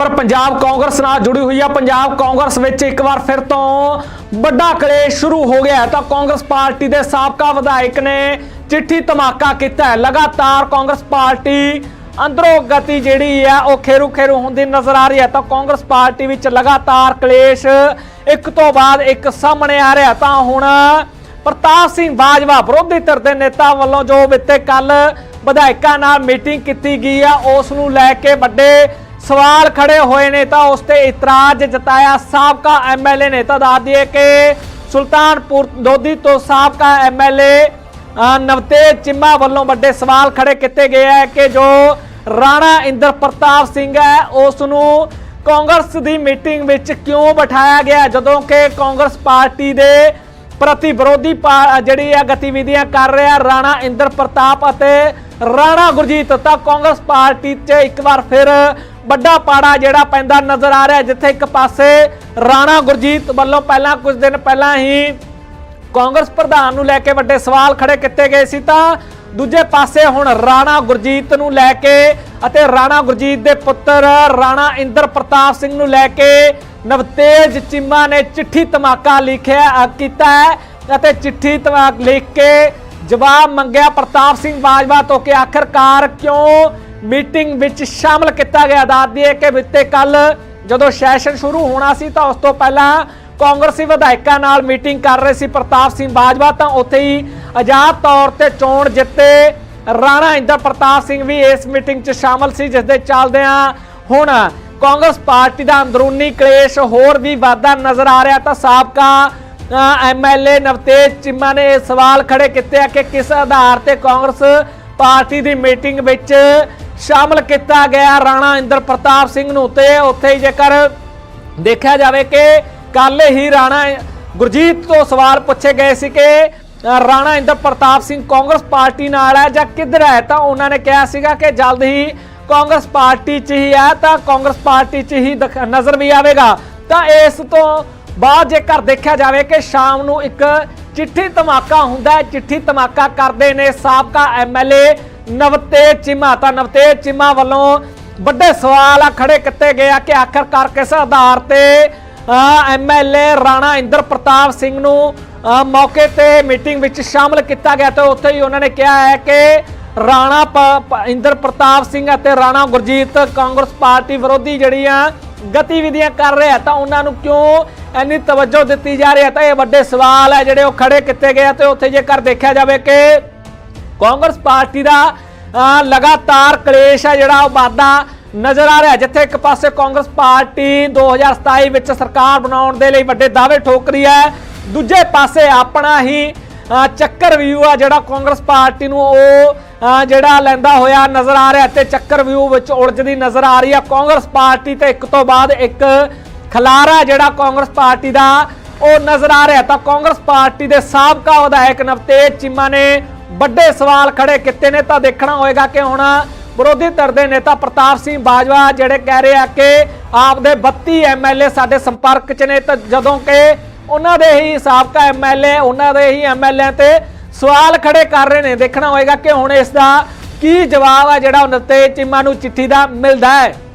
ਪਰ ਪੰਜਾਬ ਕਾਂਗਰਸ ਨਾਲ ਜੁੜੀ ਹੋਈ ਆ। ਪੰਜਾਬ ਕਾਂਗਰਸ ਵਿੱਚ ਇੱਕ ਵਾਰ ਫਿਰ ਤੋਂ ਵੱਡਾ ਕਲੇਸ਼ ਸ਼ੁਰੂ ਹੋ ਗਿਆ ਤਾਂ ਕਾਂਗਰਸ ਪਾਰਟੀ ਦੇ ਸਾਬਕਾ ਵਿਧਾਇਕ ਨੇ ਚਿੱਠੀ ਧਮਾਕਾ ਕੀਤਾ ਲਗਾਤਾਰ ਕਾਂਗਰਸ ਪਾਰਟੀ ਅੰਦਰੋਂ ਗਤੀ ਜਿਹੜੀ ਹੈ ਉਹ ਖੇਰੂ ਖੇਰੂ ਹੁੰਦੀ ਨਜ਼ਰ ਆ ਰਹੀ ਹੈ। ਤਾਂ ਕਾਂਗਰਸ ਪਾਰਟੀ ਵਿੱਚ ਲਗਾਤਾਰ ਕਲੇਸ਼ ਇੱਕ ਤੋਂ ਬਾਅਦ ਇੱਕ ਸਾਹਮਣੇ ਆ ਰਿਹਾ ਤਾਂ ਹੁਣ ਪ੍ਰਤਾਪ ਸਿੰਘ ਬਾਜਵਾ, ਵਿਰੋਧੀ ਧਿਰ ਦੇ ਨੇਤਾ ਵੱਲੋਂ ਜੋ ਬਿੱਤੇ ਕੱਲ ਵਿਧਾਇਕਾਂ ਨਾਲ ਮੀਟਿੰਗ ਕੀਤੀ ਗਈ ਆ, ਉਸ ਨੂੰ ਲੈ ਕੇ ਵੱਡੇ ਸਵਾਲ ਖੜੇ ਹੋਏ ਨੇ ਤਾਂ ਉਸ ਤੇ ਇਤਰਾਜ਼ ਜਤਾਇਆ ਸਾਬਕਾ ਐਮਐਲਏ ਨੇ। ਤਾਂ ਦੱਸ ਦਈਏ ਕਿ ਸੁਲਤਾਨਪੁਰ ਲੋਧੀ ਤੋਂ ਸਾਬਕਾ ਐਮਐਲਏ ਨਵਤੇਜ ਚਿੰਮਾ ਵੱਲੋਂ ਵੱਡੇ ਸਵਾਲ ਖੜੇ ਕੀਤੇ ਗਏ ਹੈ ਕਿ ਜੋ ਰਾਣਾ ਇੰਦਰ ਪ੍ਰਤਾਪ ਸਿੰਘ ਹੈ, ਉਸ ਨੂੰ ਕਾਂਗਰਸ ਦੀ ਮੀਟਿੰਗ ਵਿੱਚ ਕਿਉਂ ਬਿਠਾਇਆ ਗਿਆ? ਜਦੋਂ ਕਿ ਕਾਂਗਰਸ ਪਾਰਟੀ ਦੇ ਪ੍ਰਤੀ ਵਿਰੋਧੀ ਪਾ- ਜਿਹੜੀ ਆ ਗਤੀਵਿਧੀਆਂ ਕਰ ਰਿਹਾ ਰਾਣਾ ਇੰਦਰ ਪ੍ਰਤਾਪ ਅਤੇ ਰਾਣਾ ਗੁਰਜੀਤ, ਤਾਂ ਕਾਂਗਰਸ ਪਾਰਟੀ 'ਚ ਇੱਕ ਵਾਰ ਫਿਰ ਵੱਡਾ ਪਾੜਾ ਜਿਹੜਾ ਪੈਂਦਾ ਨਜ਼ਰ ਆ ਰਿਹਾ ਜਿੱਥੇ ਇੱਕ ਪਾਸੇ ਰਾਣਾ ਗੁਰਜੀਤ ਵੱਲੋਂ ਪਹਿਲਾਂ ਕੁਝ ਦਿਨ ਪਹਿਲਾਂ ਹੀ ਕਾਂਗਰਸ ਪ੍ਰਧਾਨ ਨੂੰ ਲੈ ਕੇ ਵੱਡੇ ਸਵਾਲ ਖੜੇ ਕੀਤੇ ਗਏ ਸੀ ਤਾਂ ਦੂਜੇ ਪਾਸੇ ਹੁਣ ਰਾਣਾ ਗੁਰਜੀਤ ਨੂੰ ਲੈ ਕੇ ਅਤੇ ਰਾਣਾ ਗੁਰਜੀਤ ਦੇ ਪੁੱਤਰ ਰਾਣਾ ਇੰਦਰ ਪ੍ਰਤਾਪ ਸਿੰਘ ਨੂੰ ਲੈ ਕੇ ਨਵਤੇਜ ਚੀਮਾ ਨੇ ਚਿੱਠੀ ਧਮਾਕਾ ਲਿਖਿਆ ਕੀਤਾ ਹੈ ਅਤੇ ਚਿੱਠੀ ਧਮਾਕ ਲਿਖ ਕੇ ਜਵਾਬ ਮੰਗਿਆ ਪ੍ਰਤਾਪ ਸਿੰਘ ਬਾਜਵਾ ਤੋਂ ਕਿ ਆਖਰਕਾਰ ਕਿਉਂ ਮੀਟਿੰਗ ਵਿੱਚ ਸ਼ਾਮਲ ਕੀਤਾ ਗਿਆ। ਦੱਸ ਦਈਏ ਕਿ ਬਿੱਤੇ ਕੱਲ ਜਦੋਂ ਸੈਸ਼ਨ ਸ਼ੁਰੂ ਹੋਣਾ ਸੀ ਤਾਂ ਉਸ ਤੋਂ ਪਹਿਲਾਂ ਕਾਂਗਰਸੀ ਵਿਧਾਇਕਾਂ ਨਾਲ ਮੀਟਿੰਗ ਕਰ ਰਹੇ ਸੀ ਪ੍ਰਤਾਪ ਸਿੰਘ ਬਾਜਵਾ। ਤਾਂ ਉੱਥੇ ਹੀ ਆਜ਼ਾਦ ਤੌਰ ਤੇ ਚੋਣ ਜਿੱਤੇ ਰਾਣਾ ਇੰਦਰ ਪ੍ਰਤਾਪ ਸਿੰਘ ਵੀ ਇਸ ਮੀਟਿੰਗ 'ਚ ਸ਼ਾਮਲ ਸੀ, ਜਿਸ ਦੇ ਚੱਲਦਿਆਂ ਹੁਣ ਕਾਂਗਰਸ ਪਾਰਟੀ ਦਾ ਅੰਦਰੂਨੀ ਕਲੇਸ਼ ਹੋਰ ਵੀ ਵਾਧਾ ਨਜ਼ਰ ਆ ਰਿਹਾ। ਤਾਂ ਸਾਬਕਾ ਐਮਐਲਏ ਨਵਤੇਜ ਚਿੰਮਾ ਨੇ ਇਹ ਸਵਾਲ ਖੜੇ ਕੀਤੇ ਆ ਕਿ ਕਿਸ ਆਧਾਰ ਤੇ ਕਾਂਗਰਸ ਪਾਰਟੀ ਦੀ ਮੀਟਿੰਗ ਵਿੱਚ ਸ਼ਾਮਲ ਕੀਤਾ ਗਿਆ ਰਾਣਾ ਇੰਦਰ ਪ੍ਰਤਾਪ ਸਿੰਘ ਨੂੰ ਤੇ ਉੱਥੇ ਹੀ ਜੇਕਰ ਦੇਖਿਆ ਜਾਵੇ ਕਿ ਕੱਲ ਹੀ ਰਾਣਾ ਗੁਰਜੀਤ ਤੋਂ ਸਵਾਲ ਪੁੱਛੇ ਗਏ ਸੀ ਕਿ ਰਾਣਾ ਇੰਦਰ ਪ੍ਰਤਾਪ ਸਿੰਘ ਕਾਂਗਰਸ ਪਾਰਟੀ ਨਾਲ ਹੈ ਜਾਂ ਕਿੱਧਰ ਹੈ, ਤਾਂ ਉਹਨਾਂ ਨੇ ਕਿਹਾ ਸੀਗਾ ਕਿ ਜਲਦ ਹੀ ਕਾਂਗਰਸ ਪਾਰਟੀ 'ਚ ਹੀ ਹੈ, ਤਾਂ ਕਾਂਗਰਸ ਪਾਰਟੀ 'ਚ ਹੀ ਦਿਖ- ਨਜ਼ਰ ਵੀ ਆਵੇਗਾ। ਤਾਂ ਇਸ ਤੋਂ ਬਾਅਦ ਜੇਕਰ ਦੇਖਿਆ ਜਾਵੇ ਕਿ ਸ਼ਾਮ ਨੂੰ ਇੱਕ ਚਿੱਠੀ ਧਮਾਕਾ ਹੁੰਦਾ ਹੈ, ਚਿੱਠੀ ਧਮਾਕਾ ਕਰਦੇ ਨੇ ਸਾਬਕਾ ਐਮਐਲਏ ਨਵਤੇਜ ਚੀਮਾ, ਤਾਂ ਨਵਤੇਜ ਚੀਮਾ ਵੱਲੋਂ ਵੱਡੇ ਸਵਾਲ ਆ ਖੜੇ ਕੀਤੇ ਗਏ ਆ ਕਿ ਆਖਰਕਾਰ ਕਿਸ ਆਧਾਰ ਤੇ ਐਮਐਲਏ ਰਾਣਾ ਇੰਦਰ ਪ੍ਰਤਾਪ ਸਿੰਘ ਨੂੰ ਮੌਕੇ ਤੇ ਮੀਟਿੰਗ ਵਿੱਚ ਸ਼ਾਮਲ ਕੀਤਾ ਗਿਆ ਤੇ ਉੱਥੇ ਹੀ ਉਹਨਾਂ ਨੇ ਕਿਹਾ ਹੈ ਕਿ ਰਾਣਾ ਪ- ਇੰਦਰ ਪ੍ਰਤਾਪ ਸਿੰਘ ਅਤੇ ਰਾਣਾ ਗੁਰਜੀਤ ਕਾਂਗਰਸ ਪਾਰਟੀ ਵਿਰੋਧੀ ਜਿਹੜੀਆਂ ਗਤੀਵਿਧੀਆਂ ਕਰ ਰਿਹਾ, ਤਾਂ ਉਹਨਾਂ ਨੂੰ ਕਿਉਂ ਇੰਨੀ ਤਵੱਜੋ ਦਿੱਤੀ ਜਾ ਰਹੀ ਹੈ? ਤਾਂ ਇਹ ਵੱਡੇ ਸਵਾਲ ਹੈ ਜਿਹੜੇ ਉਹ ਖੜੇ ਕੀਤੇ ਗਏ ਆ ਤੇ ਉੱਥੇ ਜੇਕਰ ਦੇਖਿਆ ਜਾਵੇ ਕਿ ਕਾਂਗਰਸ ਪਾਰਟੀ ਦਾ ਅ, ਲਗਾਤਾਰ ਕਲੇਸ਼ ਹੈ ਜਿਹੜਾ ਉਹ ਵਾਧਾ ਨਜ਼ਰ ਆ ਰਿਹਾ ਜਿੱਥੇ ਇੱਕ ਪਾਸੇ ਕਾਂਗਰਸ ਪਾਰਟੀ 2027 ਵਿੱਚ ਸਰਕਾਰ ਬਣਾਉਣ ਦੇ ਲਈ ਵੱਡੇ ਦਾਅਵੇ ਠੋਕ ਰਹੀ ਹੈ ਦੂਜੇ ਪਾਸੇ ਆਪਣਾ ਹੀ ਚੱਕਰ ਵਿਊ ਆ ਜਿਹੜਾ ਕਾਂਗਰਸ ਪਾਰਟੀ ਨੂੰ ਉਹ ਜਿਹੜਾ ਲੈਂਦਾ ਹੋਇਆ ਨਜ਼ਰ ਆ ਰਿਹਾ ਤੇ ਚੱਕਰ ਵਿਊ ਵਿੱਚ ਉਲਝਦੀ ਨਜ਼ਰ ਆ ਰਹੀ ਆ। ਕਾਂਗਰਸ ਪਾਰਟੀ ਤੇ ਇੱਕ ਤੋਂ ਬਾਅਦ ਇੱਕ ਖਲਾਰਾ ਜਿਹੜਾ ਕਾਂਗਰਸ ਪਾਰਟੀ ਦਾ ਉਹ ਨਜ਼ਰ ਆ ਰਿਹਾ ਤਾਂ ਕਾਂਗਰਸ ਪਾਰਟੀ ਦੇ ਸਾਬਕਾ ਵਿਧਾਇਕ ਨਵਤੇਜ ਚੀਮਾ ਨੇ ਵੱਡੇ ਸਵਾਲ ਖੜੇ ਕੀਤੇ ਨੇ, ਤਾਂ ਦੇਖਣਾ ਹੋਏਗਾ ਕਿ ਹੁਣ ਵਿਰੋਧੀ ਧਿਰ ਦੇ ਨੇਤਾ ਪ੍ਰਤਾਪ ਸਿੰਘ ਬਾਜਵਾ ਜਿਹੜੇ ਕਹਿ ਰਹੇ ਆ ਕਿ ਆਪਦੇ 32 ਐਮਐਲਏ ਸਾਡੇ ਸੰਪਰਕ 'ਚ ਨੇ, ਤਾਂ ਜਦੋਂ ਕਿ ਉਹਨਾਂ ਦੇ ਹੀ ਸਾਬਕਾ ਐਮਐਲਏ ਉਹਨਾਂ ਦੇ ਹੀ ਐਮਐਲਏ ਤੇ ਸਵਾਲ ਖੜੇ ਕਰ ਰਹੇ ਨੇ। ਦੇਖਣਾ ਹੋਏਗਾ ਕਿ ਹੁਣ ਇਸ ਦਾ ਕੀ ਜਵਾਬ ਆ ਜਿਹੜਾ ਉਹ ਨਵਤੇਜ ਚਿੰਮਾ ਨੂੰ ਚਿੱਠੀ ਦਾ ਮਿਲਦਾ ਹੈ।